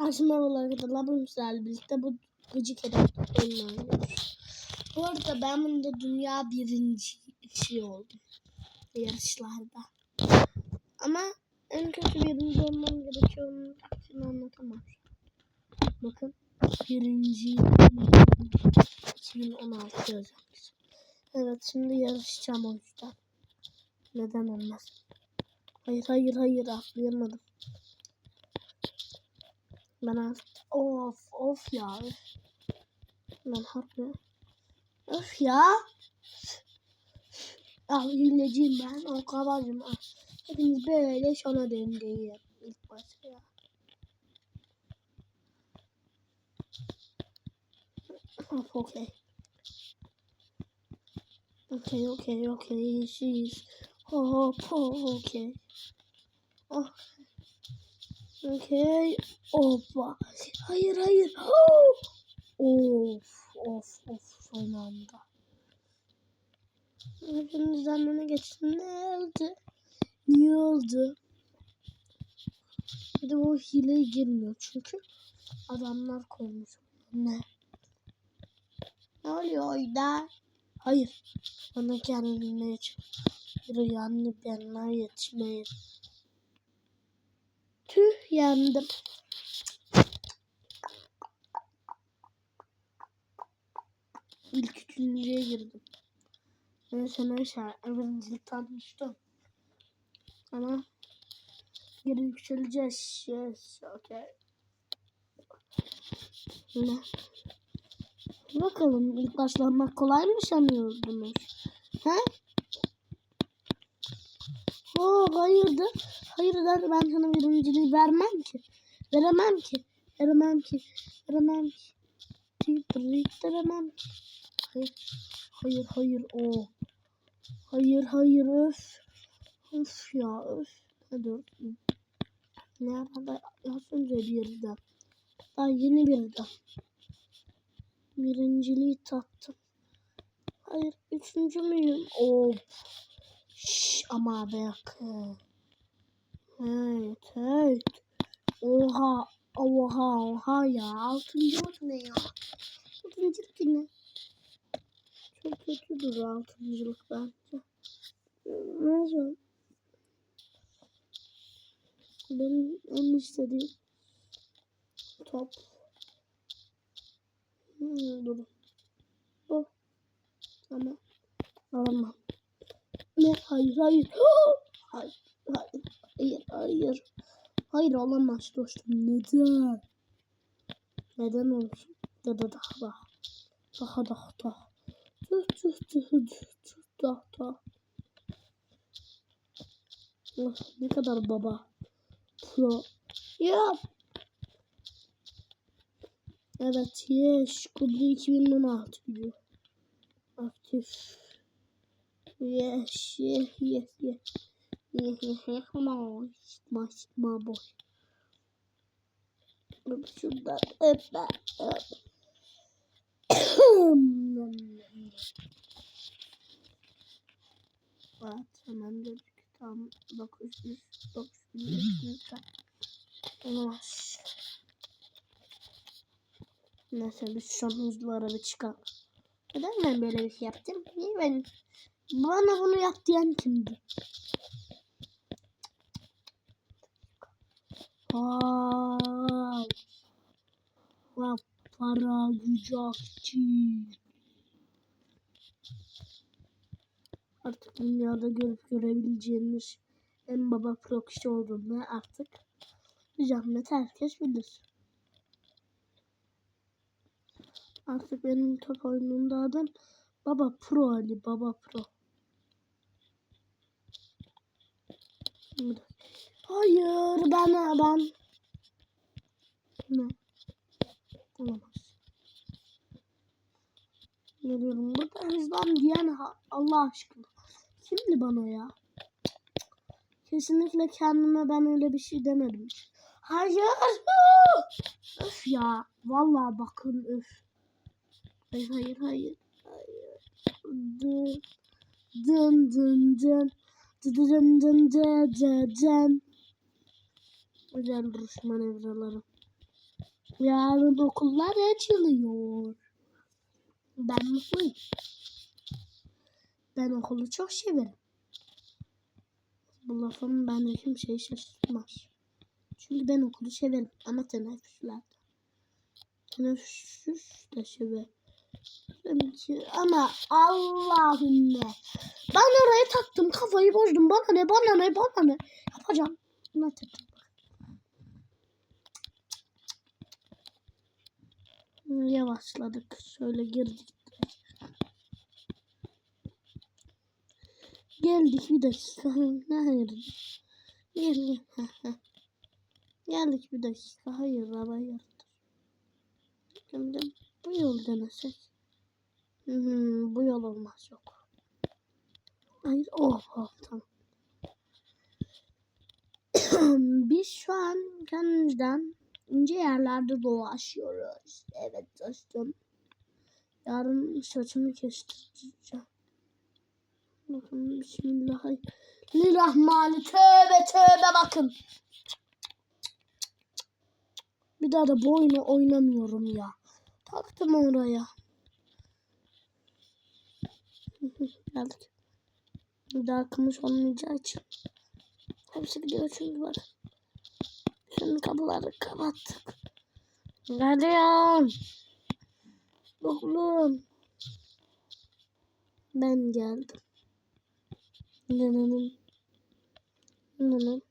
Merhabalar arkadaşlar. Bugün sizlerle birlikte bu gıcık oyunu oynuyoruz. Bu arada ben bunda dünya birinci şey oldum. Yarışlarda. Ama en kötü birinci olmam gerekiyor. Onun taktiğini anlatamam. Bakın. Birinci. 2016 yazmış. Evet şimdi yarışacağım o yüzden. Neden olmaz? Hayır hayır hayır atlayamadım. Artık of of ya. Ben harbi. Öf ya. Ah hilleciyim ben. O kabarcım. Ah. Hepiniz böyle şuna döndüğüm ilk başta ya. Of okay. Okay okay okay. She's hop okay. Oh. Okay. Hoppa. Hayır hayır. of of of son anda. Hepinizden öne geçtim. Ne oldu? Niye oldu? Bir de o hileye girmiyor çünkü adamlar koymuş. Ne? Ne oluyor orada? Hayır. Bana kendime bir yanlı benler yetişmeyin. Tüh yandım. İlk üçüncüye girdim. Neyse neyse birincilikten düştüm. Ama geri yükseleceğiz. Yes, okay. Ne? Bakalım ilk başlamak kolay mı sanıyordunuz? He? Oo hayırdır? Hayırdır ben sana birinciliği vermem ki. Veremem ki. Veremem ki. Veremem ki. Veremem ki. Hayır. Hayır hayır o. Hayır hayır öf. Öf ya öf. Hadi öf. Ne arada yazınca bir yerden. Daha yeni birden. Birinciliği tattım. Hayır üçüncü müyüm? Of. Şş, ama bakın. Evet, evet. Oha, oha, oha ya. Altıncılık ne ya? Altıncılık ne? Çok kötüdür altıncılık bence. Neyse. Benim en istediğim top. Hmm, dur. Bu. Ama alamam. Ne? Hayır, hayır. hayır, hayır, hayır, hayır. Hayır olamaz dostum. Neden? Neden olsun? Da da daha da. Daha daha daha. Tüh tüh tüh tüh tüh daha. Oh, ne kadar baba. Pro. Ya. Evet yes. Kubri 2016 video. Aktif. Yes, yes, yes, yes. Yeah, yeah, yeah. Come on. Sıkma, sıkma boy. Şuradan. Öp be. Öp. evet, hemen dedik. Tam 900, 900, Olmaz. Neyse biz şu hızlılara bir çıkalım. Neden ben böyle bir şey yaptım? Niye ben bana bunu yap diyen kimdi? Vay. Vay para gücakçı. Artık dünyada görüp görebileceğimiz en baba pro kişi olduğunu artık zahmet herkes bilir. Artık benim top oyununda adım Baba Pro Ali Baba Pro. Hayır ben ben. Ne? Olamaz. Geliyorum. Burada hızlan diyen Allah aşkına. Kimdi bana ya? Kesinlikle kendime ben öyle bir şey demedim. Hayır. öf ya. Vallahi bakın öf. Hayır hayır hayır. Hayır. Dın dın dın dın. Dın dın dın. Güzel duruş manevraları. Yarın okullar açılıyor. Ben mutluyum. Ben okulu çok severim. Bu lafım bence kimseyi şaşırtmaz. Çünkü ben okulu severim ama teneffüslerde. Teneffüs de severim. Ama Allahümme. Ben oraya taktım kafayı bozdum. Bana ne bana ne bana ne. Yapacağım. Ne taktım. Yavaşladık. Şöyle girdik. Geldik bir dakika. Ne hayır. Gel gel. Heh, heh. Geldik bir dakika. Hayır hayır. Şimdi bu yol denesek. Hı hı, bu yol olmaz yok. Hayır. Oh, oh tamam. Biz şu an kendimizden ince yerlerde dolaşıyoruz. Evet dostum. Yarın saçımı kestireceğim. Bakın Bismillahirrahmanirrahim. Tövbe tövbe bakın. Bir daha da bu oyunu oynamıyorum ya. Taktım oraya. Geldik. Daha kımış olmayacağı için. Hepsi gidiyor çünkü var. Şimdi kapıları kapattık. Geliyorum. Oğlum. Ben geldim. Nananın. Nananın.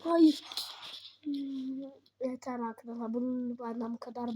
Hayır. Yeter arkadaşlar. Bunun benden bu kadar. Bye.